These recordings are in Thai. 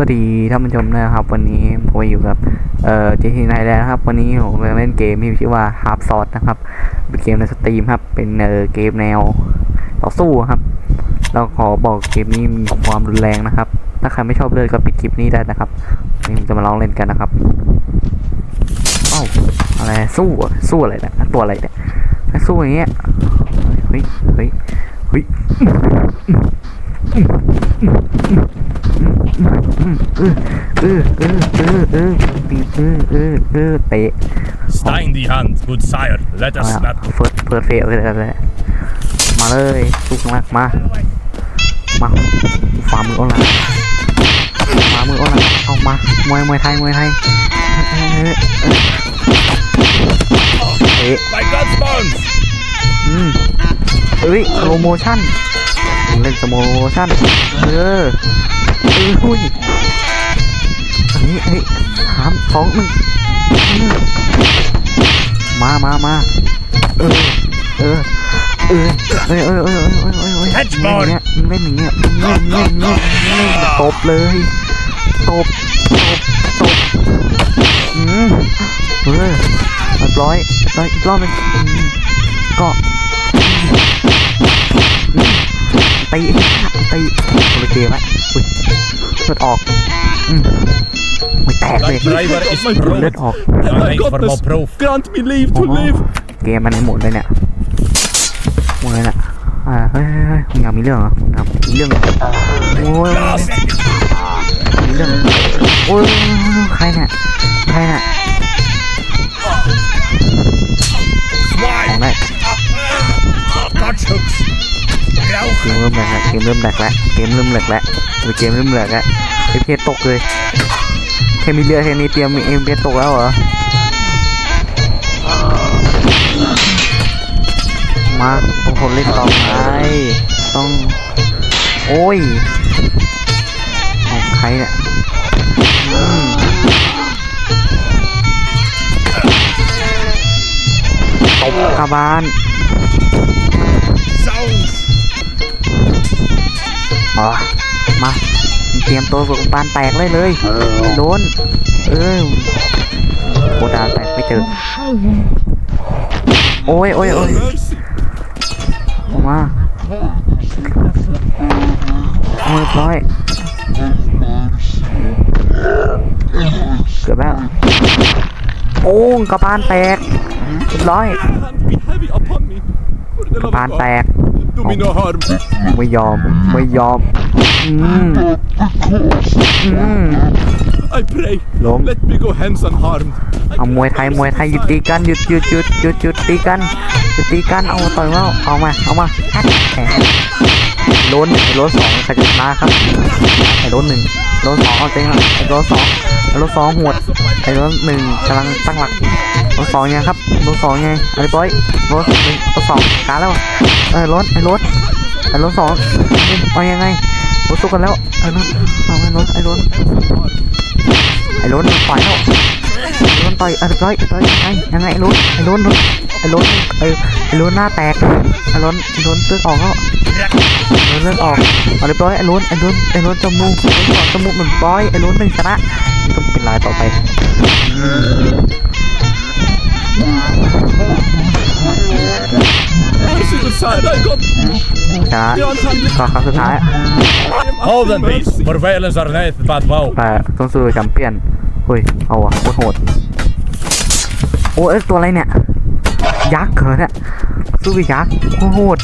วัสดีท่านผู้ชมนะครับ วันนี้ผมอยู่กับเอ่อเจทีไนแล้วครับ วันนี้ผมมาเล่นเกมที่ชื่อว่า Half s w o r d นะครับเป็นเกมในสตรีมครับ เป็นเอ่อเกมแนวต่อสู้ครับ เราขอบอกเกมนี้มีความรุนแรงนะครับ ถ้าใครไม่ชอบเลยก็ปิดคลิปนี้ได้นะครับวันนี้ผมจะมาลองเล่นกันนะครับอ้าวอะไรสู้อะสู้อะไรเนี่ยตัวอะไรเนี่ยสู้อย่างเงี้ยเฮ้ยเฮ้ยเฮ้ย เออเออเออเออเออปีเออเออเออเตะ Stein die Hand, good sire. Let เอา us ละ snap. เฟิร์สเฟิร์สเฟลเลยเลยมาเลยทุกนักมา มาฝ่ามือเอาละฝ่ามือเอาละเอามามวยมวยไทยมวยไทยเออเออเตะ My God's bones! อืมเอ้ยโปรโมชั่นเล่นสโมโมชั่นเออเออหุ้ยอันนี้เฮ้สามสองหนึ่งมมามามาเออเออเออเออเออเออเออเออเออเออ Catch เล่น ball อย่างเงี้ยเล่นอย่างเงี้ยเล่นเล่นเล่นเล่นตบเลยตบตบตบอืมเออเรียบร้อยเรียบร้อยอีกรอบหนึงอืมก็ตีตีโอเคไหม อุ้ยเลือดออกอืมไม่แตกเลย That driver is เลือด proof. ออก Ja, my nee, for goodness. more proof. Grant me leave โอ้ to โห live. เกมมันในหมดเลยเนี่ยหมดเลยเนี่ยอ่าเฮ้ยเฮ้ยเฮ้ยมึงอยากมีเรื่องเหรอมึงอยากมีเรื่องเหรอโอ้ยมีเรื่องโอ้ยใครเนี่ยใครเนี่ยของ Swine! ได้ Dodge hooks! เกมเริ่มแหลกแล้วเกมเริ่มแหลกแล้วเกมเริ่มแหลกแล้วเออเกมเริ่มแหลกแล้วเอฟเพตกเลยแค่มีเรือแค่นี้เตรียมเอ็มเพตกแล้วเหรอมาต้องทนเล่นต่อไปต้อง โอ้ยของใครเนี่ยตบกระบาล อ๋อ มาเตรียมตัวสุกบานแตกเลยเลยไม่โดน เออโคดาแตกไม่เจอ โอ้ยโอ้ยโอ้ย Mercy. ออกมาเอาเรียบร้อยเกือบแล้วโอ้งกระบาลแตกเรียบร้อย Hand be heavy upon me. For the กระ love บาล of แต God, ก do me no harm. ไม่ยอมไม่ยอมอืมอืม I pray. Long. Let me go hence unharmed. I เอามวยไทย มวยไทยหยุดตีกันหยุดหยุดหยุดหยุดหยุดตีกันหยุดตีกันเอาต่อยแล้วเอามาเอามาแฮกแหม โลนไอ้โลนสองใครจะชนะครับไอ้โลนหนึ่งโลนสองเอาจริงอะไอ้โลนสองไอ้โลนสองหวดไอ้โลนหนึ่งกำลังตั้งหลักโลนสองยังครับโลนสองยังไอ้บอยโลนหนึ่งโลนสองการแล้วเออโลนไอ้โลนไอ้โลนสองเอายังไงโลนสู้กันแล้วไอ้โลนเอาไอ้โลนไอ้โลนไอ้โลนปล่อยแล้ว ต่อยเออร้อยร้อยยังไงยังไงไอ้โดนไอ้โดนไอ้โดนไอ้ไอ้โดนหน้าแตกไอ้โดนไอ้โดนเลือดออกแล้วไอ้โดนเลือดออกเอาเรียบร้อยไอ้โดนไอ้โดนไอ้โดนจมูกไอ้โดนจมูกเหมือนร้อยไอ้โดนหนึ่งชนะนี่ก็เป็นลายต่อไป mercy, good sire. I got ชนะ the untimely. ก็ครั้งสุดท้าย I am Hold after them, beast. mercy. For violence are not bad wow. แต่ต้องสู้กับแชมเปี้ยนเฮ้ย เอาอะโคตรโหดโอ้ยตัวอะไรเนี่ย ยักษ์เหรอเนี่ยสู้กับยักษ์โคตรโหด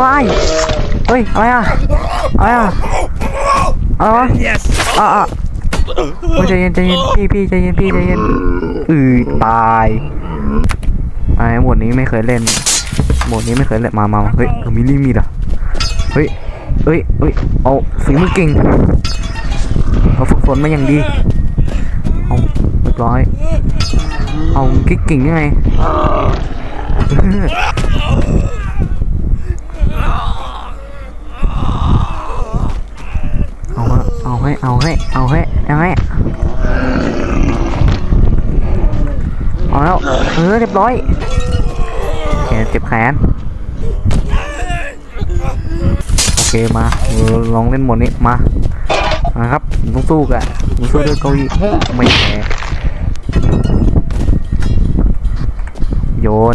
ว้ายเฮ้ยอะไรอะอะไรอะอะไรวะอะอะโอ้ยใจเย็นใจเย็นพี่พี่ใจเย็นพี่ใจเย็นอือตายไอ้หมวดนี้ไม่เคยเล่นหมวดนี้ไม่เคยเล่นมามาเฮ้ยมิลี่มีดอะเฮ้ยเฮ้ยเฮ้ยเอาฝีมือเก่งเราฝึกฝนมาอย่างดีเอาเรียบร้อย เอากิ๊กเก่งยังไงเอาฮะเอาให้เอาให้เอาให้ยังไงเอาแล้วเออเรียบร้อยโอเเจ็บแขนโอเคมาลองเล่นหมดนี้มานะครับต้องสู้กันผมสู้ด้วยเก้าอี้ไม่แพ้ น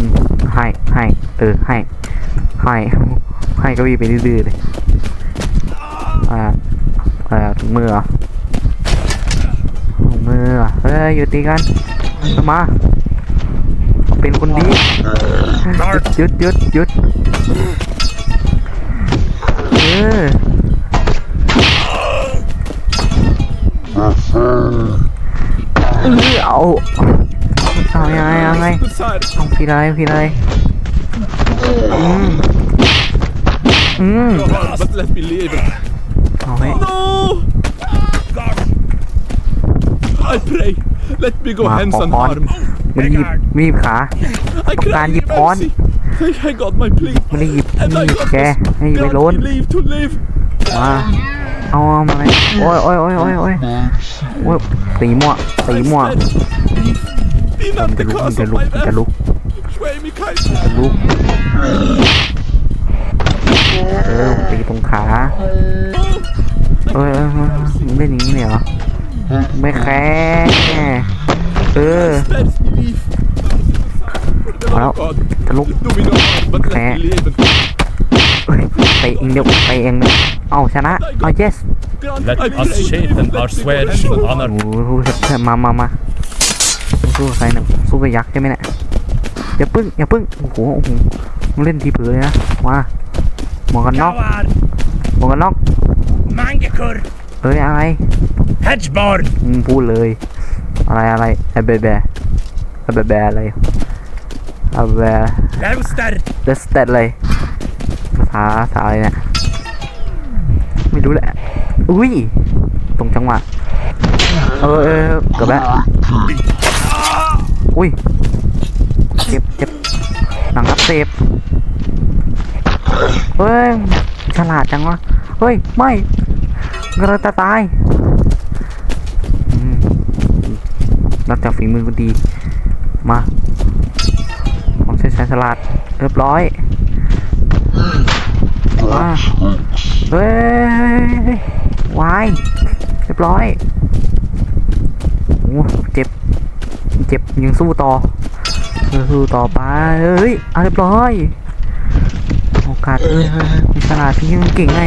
ให้ ให้ เออ ให้ ให้ ให้เก้าอี้ไปดื้อๆเลย อ่าอ่าถุงมือเหรอถุงมือเหรอเฮ้ย อยู่ตีกัน มา เป็นคนดีหยุดหยุดหยุดเออเออเอา เอายังไงยังไง Good sire. เอาพี่เลยพี่เลยอืมอืม Your heart, but let me live. เอาให้ No! I pray. Let me go มา hands ขอพร unharmed. มันหยิบมีดขา I Không cry can in dịp phón. mercy. I, I got my plea. มันได้หยิบ And มี I ด got แก this. ให้ไป Grant ล้น me leave to live. มาเอามาเลยโอ้ยโอ้ยโอ้ยโอ้ยโอ้ยโอ้ยตีมั่วตีมั่ว Instead, leave. Be มั not นจะ the ลุกมัน cause จะ of ลุก my มันจะ death. ลุก Sway me kind. จะลุกเออตีตรงขาเออเออเออมึงเล่นอย่างนี้เนี่ยเหรอไม่แค่เออ Spares me leave. For the love Well, of God. จะลุก Do me no harm, but let Khẽ. me live. เฮ้ยเตะเองเดียวเตะเองเดียวเอาชนะเอา yes Grant Let I us pray. shapen Let our me go swears hands in unharmed. honor โอ้โหสู้มามามา สู้กับใครเนี่ยสู้กับยักษ์ใช่ไหมเนี่ยอย่าพึ่งอย่าพึ่งโอ้โหโอ้โหมึงเล่นทีเผือเลยนะมาหมวกกันน็อกหมวกกันน็อก Mangakur เอ้ยอะไร Hedgeborn มึงพูดเลย อะไรอะไรไอ้แบแบไอ้แบแบอะไรไอ้แบ Gloucester เดสเตดเลยภาษาภาษาอะไรเนี่ยไม่รู้แหละ อุ้ย ตรงจังหวะ เออเออเออเกือบแล้ว อุ้ยเจ็บเจ็บหนังอักเสบเฮ้ยฉลาดจังวะเฮ้ยไม่กระตาตายนอกจากฝีมือก็ดี มาผมใช้สายสลัดเรียบร้อยมาเฮ้ยวายเรียบร้อยโอ้เจ็บ เจ็บยังสู้ต่อเออสู้ต่อไปเฮ้ยเอาเรียบร้อยโอกาสเอ้ยเฮ้ยเฮ้ยมีฉลาดพี่มันเก่งไง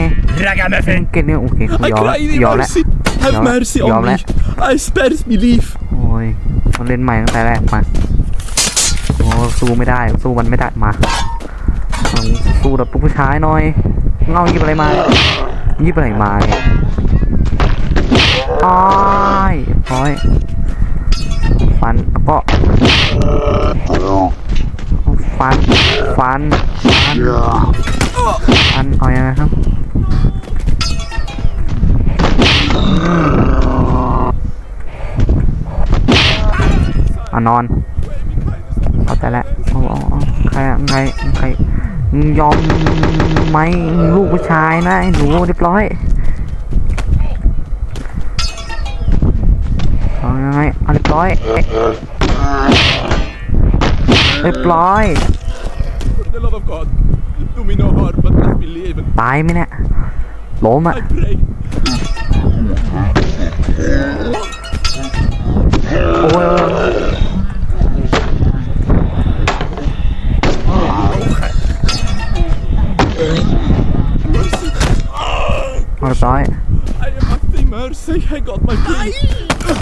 Ragamuffin เก่งเนี่ยโอเคกู I ยอมแล้ว cry in ยอมแล้ว mercy. Have Yom- mercy Yom on me. lại. I spares me leave. โอ้ยมันเล่นใหม่ตั้งแต่แรกมาโอ้สู้ไม่ได้สู้มันไม่ได้มาเอาสู้แบบผู้ชายหน่อยเงาหยิบอะไรมาหยิบอะไรมาเนี่ยอ้ายร้อย ฟันแล้วก็ฟันฟันฟันฟันเอาอยังไงครับอืมเอานอนเอาแต่ละเอาเอาเอาใครอะใครใครมึงยอมไหมลูกผู้ชายนะหนูเรียบร้อย เอายังไงเอาเรียบร้อยเรียบร้อย For the love of God. Do me no harm, but let me live. ตายไหมเนี่ยล้มอะ I pray. โอ้ยเอาเรียบร้อย mercy. I got my plea.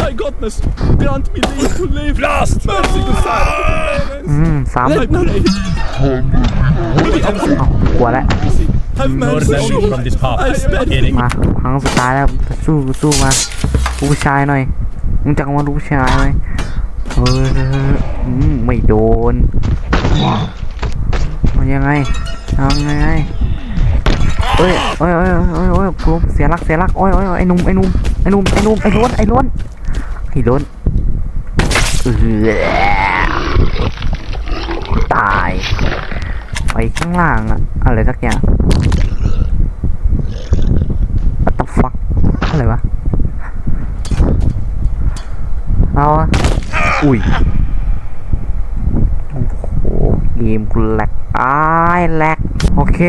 My godness. Grant me leave to live. Blast Mercy, good sire. อืมสาม I pray. Be เอ้ากลัวแล้ว Have Northern mercy on from me. this path I spares Erik มาครั้งสุดท้ายแล้วสู้สู้มาลูกผู้ชายหน่อยมึงจักมาลูกผู้ชายไหมเฮ้ยอืมไม่โดนมันยังไงทำยังไง เอ้ยเอ้ยเอ้ยเอ้ยเอ้ยกูเสียรักเสียรักโอ้ยโอ้ยไอ้หนุ่มไอ้หนุ่มไอ้หนุ่มไอ้หนุ่มไอ้ล้วนไอ้ล้วนไอ้ล้วนเออตายไปข้างล่างอะอะไรสักอย่าง What the fuck อะไรวะเอาอะอุ้ยโอ้โหเกมกูแหลกอ้ายแหลกโอเค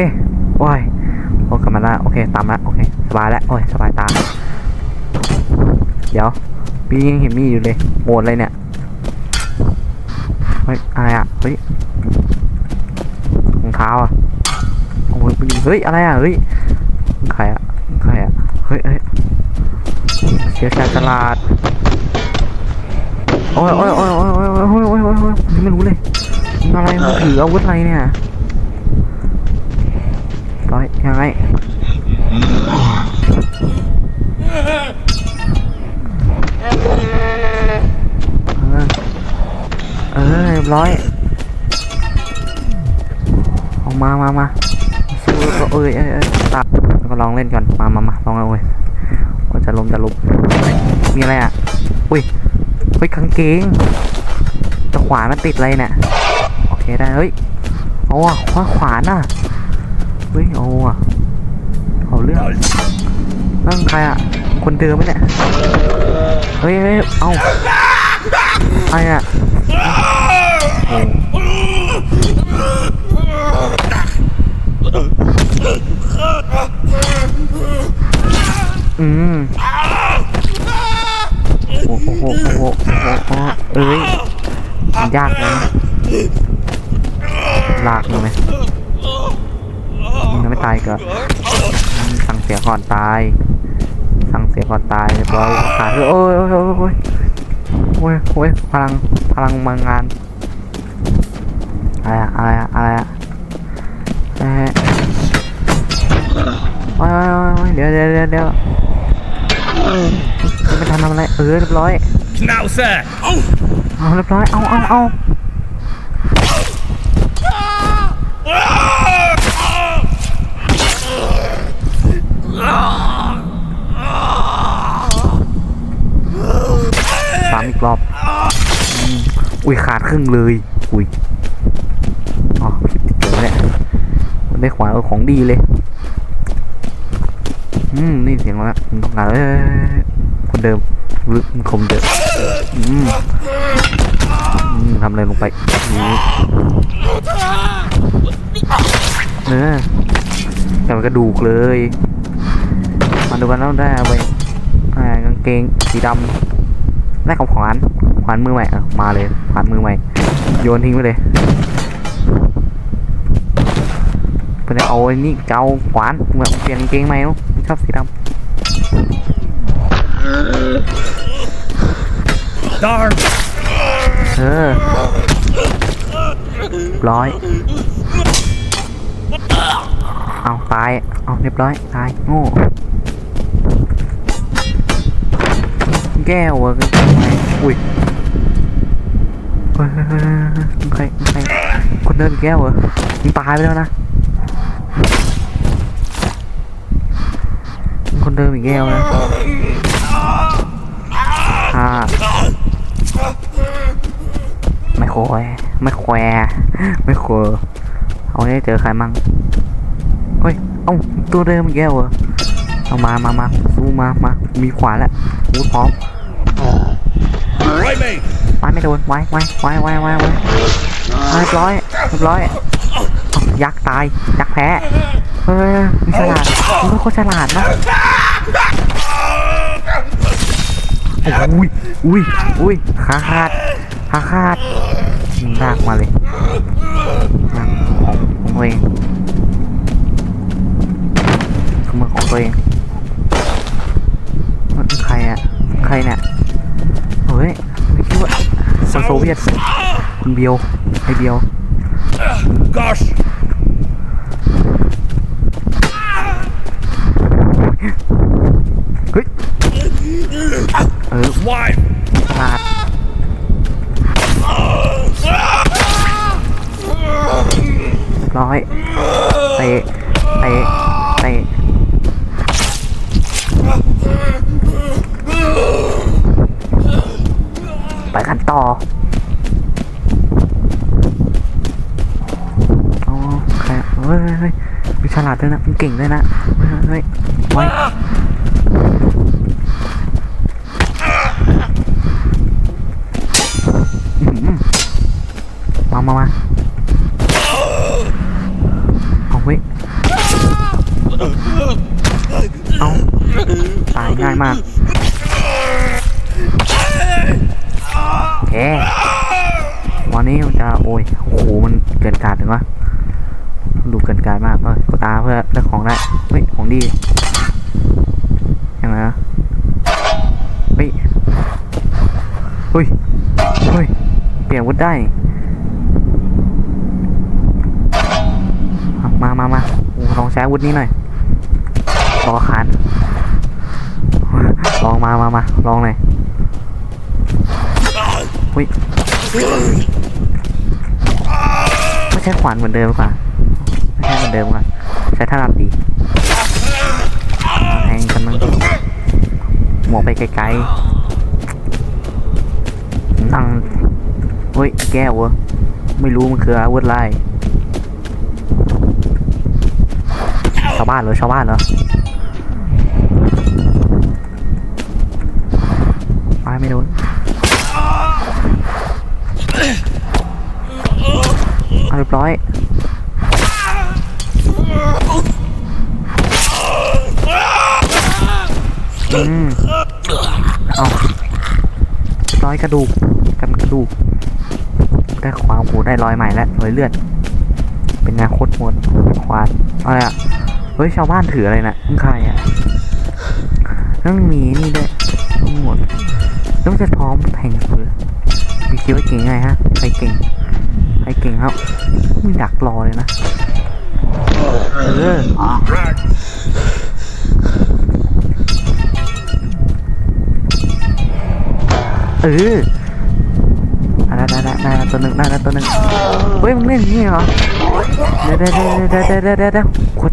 โอ้ย โอ้กามาล่าโอเคตามละโอเคสบายแล้วโอ้ยสบายตา เดี๋ยวพี่ยังเห็นมีอยู่เลยโหมดเลยเนี่ยเฮ้ยอะไรอะเฮ้ยรองเท้าอะโอ้ยเฮ้ยอะไรอะเฮ้ยใครอะใครอะเฮ้ยเฮ้ยเสียการตลาดโอ้ยโอ้ยโอ้ยโอ้ยโอ้ยโอ้ยโอ้ยไม่รู้เลยอะไรมันถืออาวุธอะไรเนี่ย ร้อยยังไงเออเออเรียบร้อย ออกมามามาสู้ก็เอ้ยเอ้ยเอ้ยตัดแล้วก็ลองเล่นก่อน มามามาลองเอาเว้ยว่าจะล้มจะลุกมีอะไรอะ อุ้ย เฮ้ยกางเกงต่ขวานมันติดอะไรเนี่ย โอเคได้ เฮ้ยเอาอะขวาขวานอะ เฮ้ยเอาอะเอาเรื่องนั่งใครอะ คนเดิมไหมเนี่ย เฮ้ยเฮ้าไอ้อะอืมโอ้โหโอ้โหโอ้โหเอ้ยยากนะลากเลยไหม ยังไม่ตายอีก็สั่งเสียก่อนตาย สั่งเสียก่อนตายเรียบร้อยขาดเลยโอ้ยโอ้ยโอ้ยโอ้ยโอ้ยโอ้ยพลังพลังมางานอะไรอะอะไรอะอะไรอะเอ้ยโอ้ยโอ้ยโอ้ยโอ้ยเดี๋ยวเดี๋ยวเดี๋ยวเดี๋ยวไม่ทันทำอะไรเออเรียบร้อย Schnauzer. เอาเรียบร้อยเอาเอาเอา สามอีกรอบอุ้ยขาดครึ่งเลย อุ้ยอ๋อคลิปติดเจอเนี่ยได้ขวานเออของดีเลย อืม นี่เสียงแล้วต้องการเคนเดิมหรือมันคมเดิมอืมอืมทำอะไรลงไปนี่เนื้อแต่มันกระดูกเลย ดูกันแล้วได้เอาไปอ่ากางเกงสีดำได้ของขวานขวานมือใหม่เออมาเลยขวานมือใหม่ โยนทิ้งไปเลยเพื่อนเอาไอ้นี่จะเอาขวานเหมือนเปลี่ยนกางเกงใหม่เนาะชอบสีด Darn. ำเออร้อยเอาตาย เอาเรียบร้อย ตาย โง่ แก้วอะอุ้ยใครใครคนเดินแก้วเหรอมึงตายไปแล้วนะคนเดิมอีกแก้วนะอ่าไม่โคยไม่แควไม่โคยเอาได้เจอใครมั่งเฮ้ยเอ้าตัวเดิมอีกแก้วเหรอเอามามามาสู้มามามีขวาแล้วพูดพร้อม ไม่โดนไว้ไว้ไว้ไว้ไว้ไว้เรียบร้อยเรียบร้อยยักษ์ตายยักษ์แพ้เฮ้ยมึงฉลาดมึงเป็ฉลาดนะอุ้ยอุ้ยอุ้ยขาขาดขาขาดลากมาเลยลากของของตัวเองขโมยของตัวเองใครอะใครเนี่ย เฮ้ยไม่คิดว่าคนโซ เวียตคุณเบียวไอเบียว Gosh. เฮ้ยเออ Wife. พลาดร้อยเตะเตะเตะไปกันต่ออ๋อใครเฮ้ยเฮ้ยเฮ้ยมีฉลาดด้วยนะมีเก่งด้วยนะเฮ้ยเฮ้ยไว้อื้อหือมามามาเอาเว้ยเอาตายง่ายมากแกวันนี้มันจะโอ้ยโอ้โหมันเกินการถึงวะ ดูเกินการมากเอ้ยกดตาเพื่อได้ของได้เฮ้ยของดียังไงนะเฮ้ยเฮ้ยเฮ้ยเปลี่ยนวุธได้มามามาลองใช้วุธนี้หน่อยรอคานลองมามามาลองหน่อยอุ้ยไม่ใช่ขวานเหมือนเดิมกว่า อนเดิมกว่าใช้ท่ารับดีแทงกันมั้งหมวกไปไกลๆนั่งเฮ้ยแก้วเวะไม่รู้มันคืออาวุธไรชาวบ้านเหรอชาวบ้านเหรอไปไม่โดนเรียบร้อย อืม เอา ร้อยกระดูกกันกระดูกได้ขวานโอ้โหได้รอยใหม่แล้วรอยเลือด เป็นงานโคตหมดควานอะไรอะเฮ้ยชาวบ้านถืออะไรนะ่ะมึงใครอะแล้วมันมีนี่ด้วยทั้งหมดแล้วมันจะพร้อมแทงเสือมีคิดว่าเก่งไงฮะใครเก่งใครเก่งครับมีดักรอเลยนะเออ เออได้ได้ได้ได้ตัวหนึ่งได้ได้ตัวหนึ่งเฮ้ยมึงเล่นอย่างนี้เหรอเดี๋ยวเดี๋ยวเดี๋ยวเดี๋ยวเดี๋ยวเดี๋ยวเดี๋ยวกด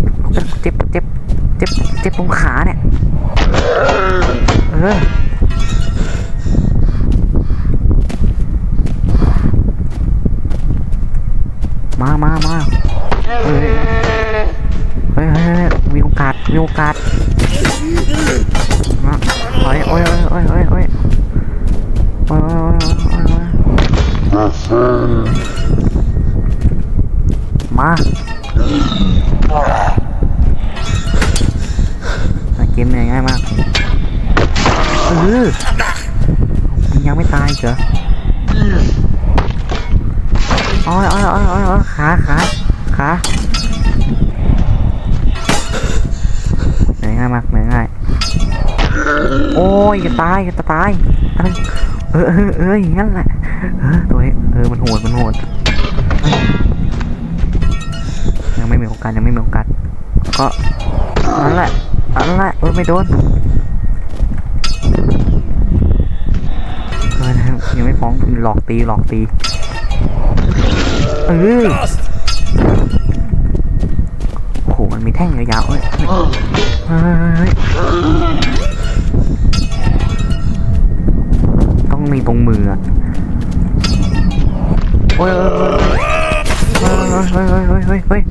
เจ็บเจ็บเจ็บเจ็บตรงขาเนี่ยเออมามามาเฮ้ยเฮ้ยเฮ้ยเฮ้ยมีโอกาสมีโอกาสมาโอ้ยโอ้ยโอ้ยโอ้ยโอ้ย โอ้ยโอ้ยโอ้ยโอ้ยโอ้ยมาเกมเนี่ยง่ายมากเออมันยังไม่ตายเหรออ้ยอ้ยอ้ยอ้ยอ้ยขาขาขาเหนื่อยง่ายมากเหนื่อยง่ายโอ้ยจะตายจะตายอะไร เออเออเอออย่างนั้นแหละเออตัวเองเออมันโหดมันโหดยังไม่มีโอกาสยังไม่มีโอกาสก็นั่นแหละนั่นแหละเออไม่โดนเออยังไม่ฟ้องหลอกตีหลอกตีเออโอ้โหมันมีแท่งยาวๆเอ้ยเฮ้ย มีตรงมืออะโอ้ยเอ้ยเฮ้ยเฮ้ยเฮ้ยเฮ้ยเฮ้ย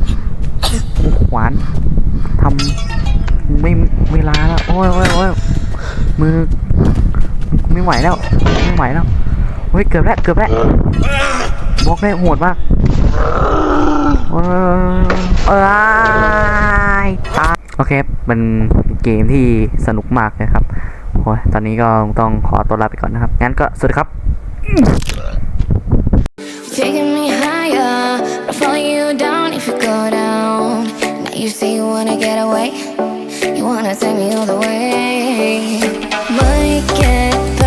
ขวานทำไม่เวลาแล้วโอ้ยโอ้ยโอ้ยมือไม่ไหวแล้วไม่ไหวแล้วเฮ้ยเกือบแล้วเกือบแล้วบล็อกได้โหดมากโอ้ยเอ้ยตาย โอเคเป็นเกมที่สนุกมากนะครับโอ้ยตอนนี้ก็ต้องขอตัวลาไปก่อนนะครับ งั้นก็สวัสดีครับ Taking me higher, but follow you down if you go down. Now you say you wanna get away, you wanna take me all the way. Might get But